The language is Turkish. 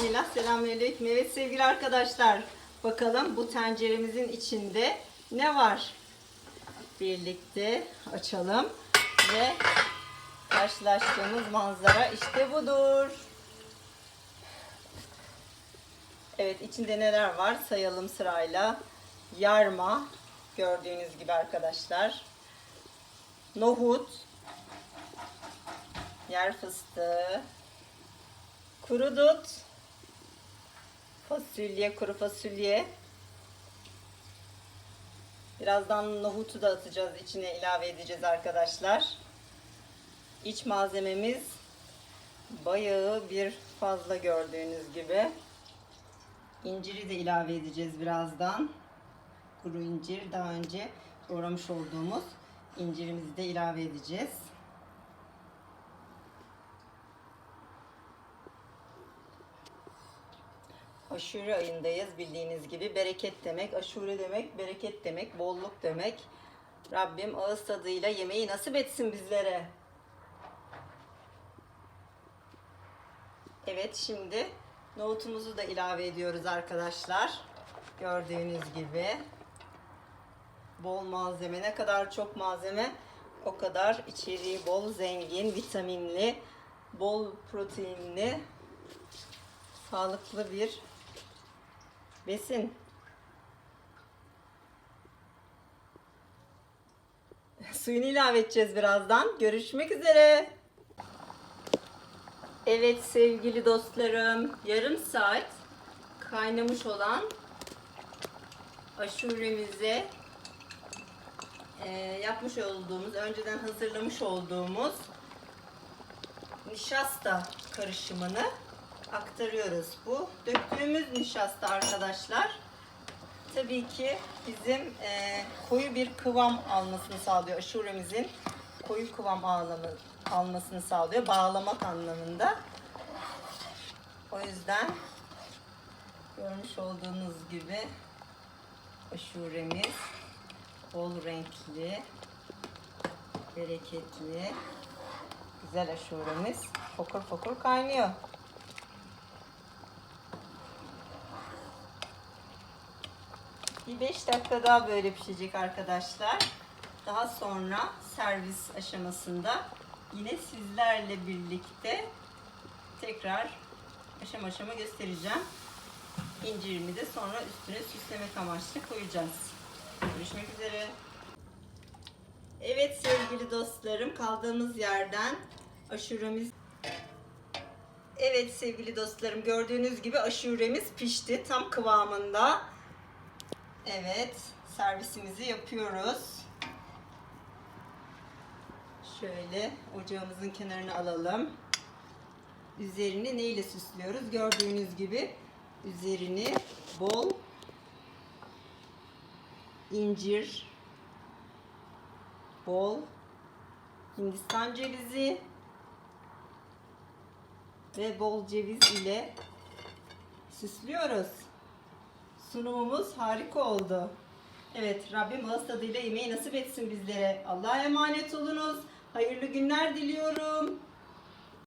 Bismillah. Selamünaleyküm. Evet sevgili arkadaşlar. Bakalım bu tenceremizin içinde ne var? Birlikte açalım ve karşılaştığımız manzara işte budur. Evet içinde neler var sayalım sırayla. Yarma gördüğünüz gibi arkadaşlar. Nohut, yer fıstığı, kuru dut, fasulye, kuru fasulye. Birazdan nohutu da atacağız, içine ilave edeceğiz arkadaşlar. İç malzememiz bayağı bir fazla gördüğünüz gibi. İnciri de ilave edeceğiz birazdan. Kuru incir daha önce doğramış olduğumuz incirimizi de ilave edeceğiz. Aşure ayındayız bildiğiniz gibi. Bereket demek, aşure demek, bereket demek, bolluk demek. Rabbim ağız tadıyla yemeği nasip etsin bizlere. Evet şimdi nohutumuzu da ilave ediyoruz arkadaşlar. Gördüğünüz gibi. Bol malzeme. Ne kadar çok malzeme o kadar içeriği bol, zengin, vitaminli, bol proteinli, sağlıklı bir besin. Suyunu ilave edeceğiz birazdan. Görüşmek üzere. Evet sevgili dostlarım, yarım saat kaynamış olan aşuremize yapmış olduğumuz, önceden hazırlamış olduğumuz nişasta karışımını aktarıyoruz. Bu döktüğümüz nişasta arkadaşlar tabii ki bizim e, koyu bir kıvam almasını sağlıyor. Aşuremizin koyu kıvam ağlamı, almasını sağlıyor. Bağlamak anlamında. O yüzden görmüş olduğunuz gibi aşuremiz bol renkli, bereketli, güzel aşuremiz fokur fokur kaynıyor. Bir 5 dakika daha böyle pişecek arkadaşlar. Daha sonra servis aşamasında yine sizlerle birlikte tekrar aşama aşama göstereceğim. İncirimi de sonra üstüne süslemek amaçlı koyacağız. Görüşmek üzere. Evet sevgili dostlarım kaldığımız yerden aşuremiz Evet sevgili dostlarım gördüğünüz gibi aşuremiz pişti tam kıvamında. Evet servisimizi yapıyoruz. Şöyle ocağımızın kenarına alalım. Üzerini neyle süslüyoruz? Gördüğünüz gibi üzerini bol incir, bol Hindistan cevizi ve bol ceviz ile süslüyoruz. Sunumumuz harika oldu. Evet Rabbim ağız tadıyla yemeği nasip etsin bizlere. Allah'a emanet olunuz. Hayırlı günler diliyorum.